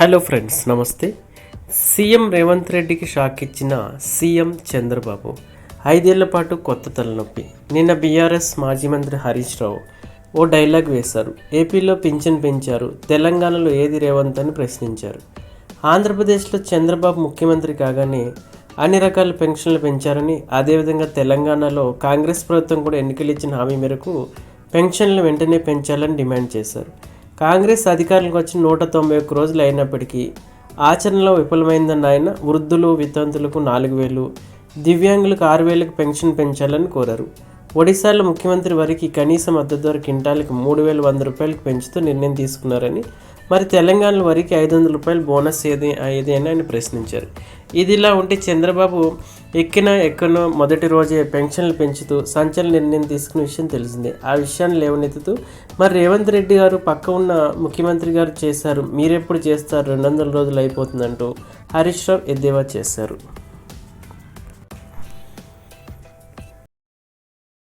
Hello friends నమస్తే. CM Revanth రెడ్డికి shock ఇచ్చిన సీఎం చంద్రబాబు. ఐదేళ్ళ పాటు కొత్త తలనొప్పి. నిన్న బీఆర్ఎస్ మాజీ మంత్రి హరీష్ రావు ఓ డైలాగ్ వేశారు. ఏపీలో పింఛన్ పెంచారు తెలంగాణలో ఏది రేవంత్ అని ప్రశ్నించారు. ఆంధ్రప్రదేశ్లో చంద్రబాబు ముఖ్యమంత్రి కాగానే అన్ని రకాల పెన్షన్లు పెంచారని అదేవిధంగా తెలంగాణలో కాంగ్రెస్ ప్రభుత్వం కూడా ఎన్నికలు ఇచ్చిన హామీ మేరకు పెన్షన్లు వెంటనే పెంచాలని డిమాండ్ చేశారు. కాంగ్రెస్ అధికారులకు వచ్చి నూట తొంభై ఒక్క రోజులు అయినప్పటికీ ఆచరణలో విఫలమైందన్న ఆయన వృద్ధులు వితంతులకు నాలుగు వేలు దివ్యాంగులకు ఆరు వేలకు పెన్షన్ పెంచాలని కోరారు. ఒడిశాలో ముఖ్యమంత్రి వారికి కనీస మద్దతు ధర క్వింటాలకు మూడు వేల వంద రూపాయలకు పెంచుతూ నిర్ణయం తీసుకున్నారని మరి తెలంగాణలో వరకు ఐదు వందల రూపాయలు బోనస్ ఏది ఏది అని ఆయన ప్రశ్నించారు. ఇదిలా ఉంటే చంద్రబాబు ఎక్కిన ఎక్కనో మొదటి రోజే పెన్షన్లు పెంచుతూ సంచలన నిర్ణయం తీసుకున్న విషయం తెలిసిందే. ఆ విషయాన్ని లేవనెత్తుతూ మరి రేవంత్ రెడ్డి గారు పక్క ఉన్న ముఖ్యమంత్రి గారు చేశారు మీరెప్పుడు చేస్తారు? రెండు వందల రోజులు అయిపోతుందంటూ హరీష్ రావు ఎద్దేవా చేశారు.